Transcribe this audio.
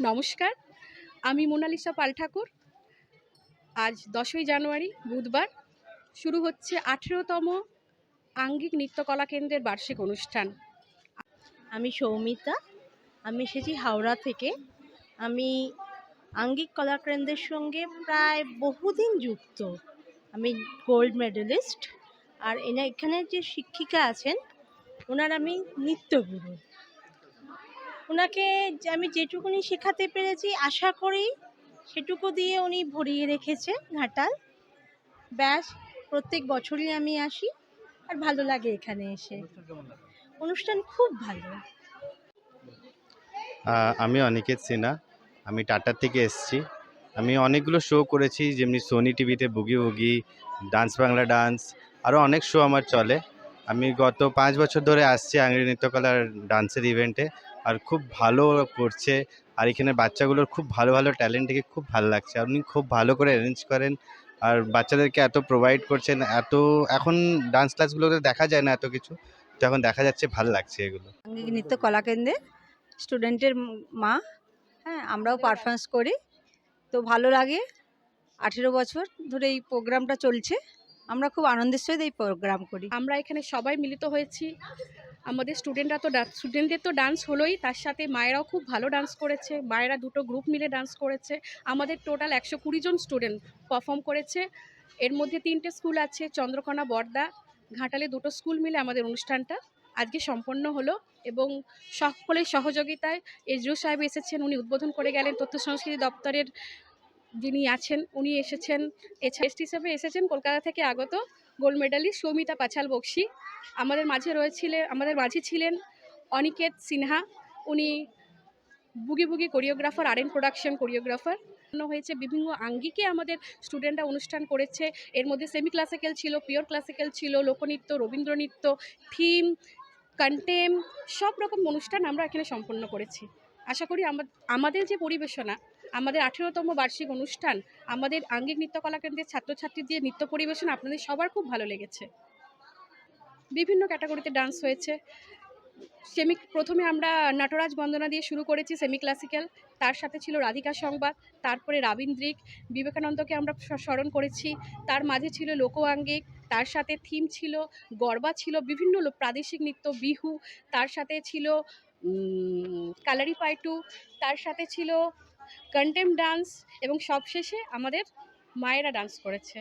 নমস্কার, আমি মোনালিসা পাল ঠাকুর। আজ দশই জানুয়ারি, বুধবার। শুরু হচ্ছে আঠেরোতম আঙ্গিক নৃত্যকলা কেন্দ্রের বার্ষিক অনুষ্ঠান। আমি সৌমিতা, আমি এসেছি হাওড়া থেকে। আমি আঙ্গিক কলাকেন্দ্রের সঙ্গে প্রায় বহুদিন যুক্ত। আমি গোল্ড মেডেলিস্ট। আর এনা এখানে যে শিক্ষিকা আছেন, ওনার আমি নৃত্যগুরু। ওনাকে আমি যেটুকুনি শেখাতে পেরেছি, আশা করি সেটুকু দিয়ে উনি ভরিয়ে রেখেছে ঘাটাল। ব্যাস, প্রত্যেক বছরই আমি আসি আর ভালো লাগে এখানে এসে। অনুষ্ঠান খুব ভালো। আমি অনিকেত সিনহা, আমি টাটার থেকে এসেছি। আমি অনেকগুলো শো করেছি, যেমনি সোনি টিভিতে boogie boogie dance Bangla dance আরও অনেক শো আমার চলে। আমি গত পাঁচ বছর ধরে আসছি আঙ্গিক নৃত্যকলার ডান্সের ইভেন্টে আর খুব ভালো করছে। আর এখানে বাচ্চাগুলোর খুব ভালো ভালো ট্যালেন্ট দেখে খুব ভালো লাগছে। আপনি খুব ভালো করে অ্যারেঞ্জ করেন। আর বাচ্চাদেরকে এত প্রোভাইড করছেন, এত এখন ডান্স ক্লাসগুলোতে দেখা যায় না এত কিছু। তো এখন দেখা যাচ্ছে ভালো লাগছে এগুলো। নৃত্য, কলাকেন্দ্রে স্টুডেন্টের মা হ্যাঁ আমরাও পারফরমেন্স করি। তো ভালো লাগে। আঠেরো বছর ধরে এই প্রোগ্রামটা চলছে। আমরা খুব আনন্দের সহিত এই প্রোগ্রাম করি। আমরা এখানে সবাই মিলিত হয়েছি। আমাদের স্টুডেন্টরা তো স্টুডেন্টদের তো ডান্স হলোই, তার সাথে মায়েরাও খুব ভালো ডান্স করেছে। মায়েরা দুটো গ্রুপ মিলে ডান্স করেছে। আমাদের টোটাল একশো কুড়ি জন স্টুডেন্ট পারফর্ম করেছে। এর মধ্যে তিনটে স্কুল আছে, চন্দ্রকোনা, বর্দা। ঘাটালে দুটো স্কুল মিলে আমাদের অনুষ্ঠানটা আজকে সম্পন্ন হলো এবং সকলের সহযোগিতায় এজরু সাহেব এসেছেন, উনি উদ্বোধন করে গেলেন তথ্য সংস্কৃতি দপ্তরের যিনি আছেন, উনি এসেছেন। এছাড়া হিসেবে এসেছেন কলকাতা থেকে আগত গোল্ড মেডালিস্ট সৌমিতা পাছাল বক্সি। আমাদের মাঝে রয়েছিলেন আমাদের মাঝে ছিলেন অনিকেত সিনহা। উনি বুগি বুগি কোরিওগ্রাফার আর এন প্রোডাকশন কোরিওগ্রাফার হয়েছে বিভিন্ন আঙ্গিকে আমাদের স্টুডেন্টরা অনুষ্ঠান করেছে। এর মধ্যে সেমি ক্লাসিক্যাল ছিল পিওর ক্লাসিক্যাল ছিল, লোকনৃত্য, রবীন্দ্রনৃত্য থিম কন্টেম সব রকম অনুষ্ঠান আমরা এখানে সম্পন্ন করেছি। আশা করি আমাদের যে পরিবেশনা আমাদের আঠেরোতম বার্ষিক অনুষ্ঠান, আমাদের আঙ্গিক নৃত্যকলা কেন্দ্রের ছাত্রছাত্রীদের নৃত্য পরিবেশন আপনাদের সবার খুব ভালো লেগেছে। বিভিন্ন ক্যাটাগরিতে ডান্স হয়েছে। সেমি, প্রথমে আমরা নটরাজ বন্দনা দিয়ে শুরু করেছি সেমি ক্লাসিক্যাল, তার সাথে ছিল রাধিকা সংবাদ, তারপরে রাবীন্দ্রিক বিবেকানন্দকে আমরা স্মরণ করেছি, তার মাঝে ছিল লোক আঙ্গিক তার সাথে থিম ছিল গরবা ছিল বিভিন্ন প্রাদেশিক নৃত্য, বিহু, তার সাথে ছিল কালারি পাইটু তার সাথে ছিল কন্টেম ডান্স এবং সবশেষে আমাদের মায়েরা ডান্স করেছে।